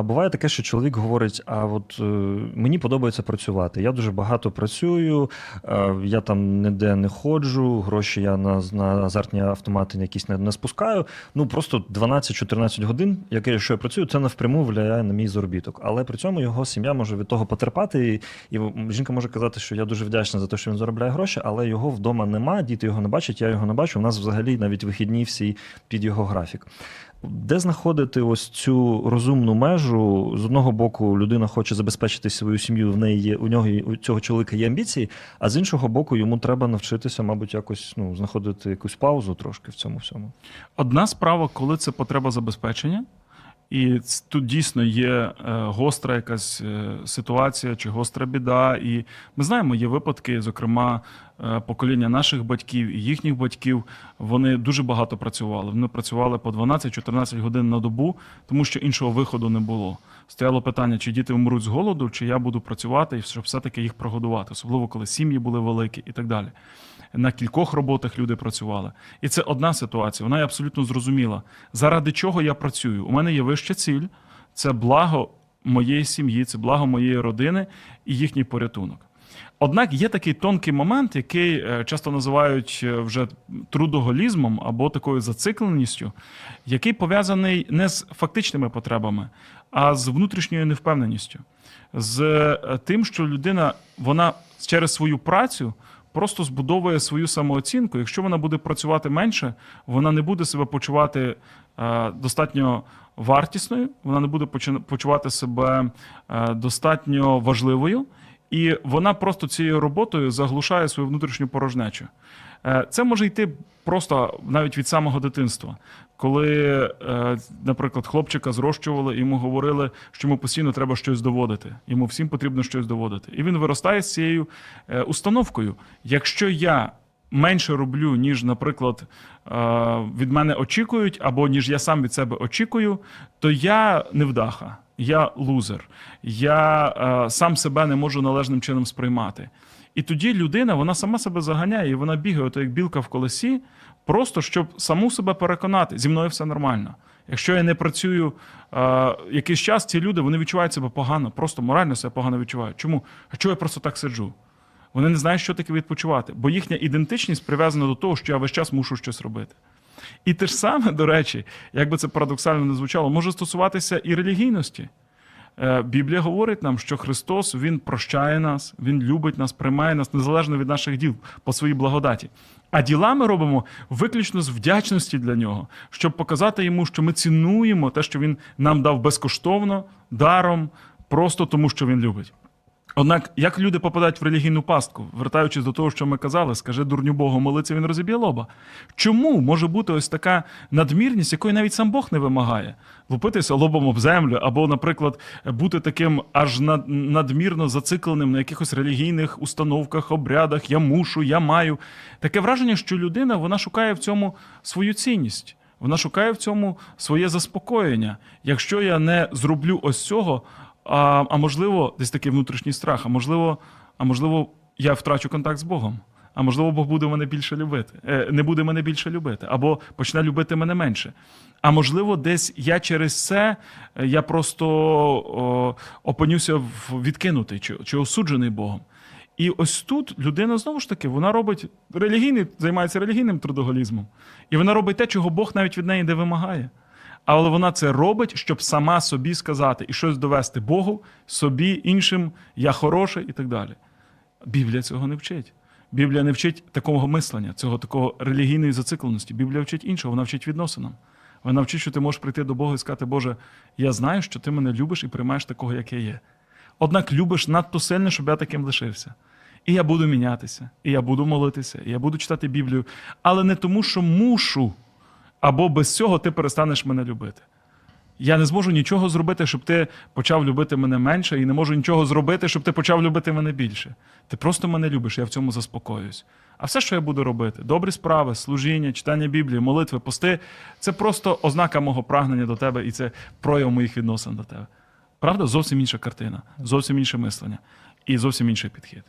А буває таке, що чоловік говорить: а от е, мені подобається працювати. Я дуже багато працюю, е, я там ніде не ходжу, гроші я на, на азартні автомати якісь не, не спускаю. Ну просто 12-14 годин, яке що я працюю, це навпряму впливає на мій заробіток. Але при цьому його сім'я може від того потерпати. І, і жінка може казати, що я дуже вдячна за те, що він заробляє гроші, але його вдома нема, діти його не бачать, я його не бачу. У нас взагалі навіть вихідні всі під його графік. Де знаходити ось цю розумну межу? З одного боку, людина хоче забезпечити свою сім'ю, в неї є у нього у цього чоловіка є амбіції, а з іншого боку, йому треба навчитися, мабуть, якось ну, знаходити якусь паузу трошки в цьому всьому. Одна справа, коли це потреба забезпечення, і тут дійсно є е, гостра якась е, ситуація чи гостра біда. І ми знаємо, є випадки, зокрема, покоління наших батьків і їхніх батьків. Вони дуже багато працювали. Вони працювали по 12-14 годин на добу, тому що іншого виходу не було. Стояло питання, чи діти вмруть з голоду, чи я буду працювати, і щоб все-таки їх прогодувати, особливо коли сім'ї були великі і так далі. На кількох роботах люди працювали. І це одна ситуація. Вона є абсолютно зрозуміла. Заради чого я працюю? У мене є вища ціль це благо моєї сім'ї, це благо моєї родини і їхній порятунок. Однак є такий тонкий момент, який е, часто називають е, вже трудоголізмом або такою зацикленістю, який пов'язаний не з фактичними потребами, а з внутрішньою невпевненістю, з е, тим, що людина вона через свою працю просто збудовує свою самооцінку. Якщо вона буде працювати менше, вона не буде себе почувати достатньо вартісною, вона не буде почувати себе достатньо важливою, і вона просто цією роботою заглушає свою внутрішню порожнечу. Е, Це може йти просто навіть від самого дитинства, коли, е, наприклад, хлопчика зрощували, йому говорили, що йому постійно треба щось доводити. Йому всім потрібно щось доводити. І він виростає з цією е, установкою. Якщо я менше роблю, ніж, наприклад, від мене очікують, або ніж я сам від себе очікую, то я невдаха, я лузер, я е, сам себе не можу належним чином сприймати. І тоді людина вона сама себе заганяє, і вона бігає, ото як білка в колесі, просто щоб саму себе переконати, зі мною все нормально. Якщо я не працюю е, якийсь час, ці люди вони відчувають себе погано, просто морально себе погано відчувають. Чому? А чого я просто так сиджу? Вони не знають, що таке відпочивати, бо їхня ідентичність прив'язана до того, що я весь час мушу щось робити. І те ж саме, до речі, як би це парадоксально не звучало, може стосуватися і релігійності. Е, Біблія говорить нам, що Христос Він прощає нас, Він любить нас, приймає нас незалежно від наших діл по своїй благодаті. А діла ми робимо виключно з вдячності для нього, щоб показати йому, що ми цінуємо те, що він нам дав безкоштовно, даром, просто тому, що він любить. Однак, як люди попадають в релігійну пастку, вертаючись до того, що ми казали, скажи дурню Богу, молиться, він розіб'є лоба. Чому може бути ось така надмірність, якої навіть сам Бог не вимагає? Лупитися лобом об землю, або, наприклад, бути таким аж над- надмірно зацикленим на якихось релігійних установках, обрядах, я мушу, я маю. Таке враження, що людина вона шукає в цьому свою цінність. Вона шукає в цьому своє заспокоєння. Якщо я не зроблю ось цього, а, а можливо, десь такий внутрішній страх, а можливо, а можливо, я втрачу контакт з Богом. А можливо, Бог буде мене більше любити, е, не буде мене більше любити, або почне любити мене менше. А можливо, десь я через це е, я просто о, опинюся в- відкинутий чи, чи осуджений Богом. І ось тут людина знову ж таки вона робить релігійний, займається релігійним трудоголізмом. І вона робить те, чого Бог навіть від неї не вимагає. Але вона це робить, щоб сама собі сказати і щось довести Богу, собі, іншим, я хороший і так далі. Біблія цього не вчить. Біблія не вчить такого мислення, цього такого релігійної зацикленості. Біблія вчить іншого, вона вчить відносинам. Вона вчить, що ти можеш прийти до Бога і сказати, Боже, я знаю, що ти мене любиш і приймаєш такого, як я є. Однак любиш надто сильно, щоб я таким лишився. І я буду мінятися, і я буду молитися, і я буду читати Біблію, але не тому, що мушу, або без цього ти перестанеш мене любити. Я не зможу нічого зробити, щоб ти почав любити мене менше, і не можу нічого зробити, щоб ти почав любити мене більше. Ти просто мене любиш, я в цьому заспокоююсь. А все, що я буду робити, добрі справи, служіння, читання Біблії, молитви, пости це просто ознака мого прагнення до тебе, і це прояв моїх відносин до тебе. Правда? Зовсім інша картина, зовсім інше мислення і зовсім інший підхід.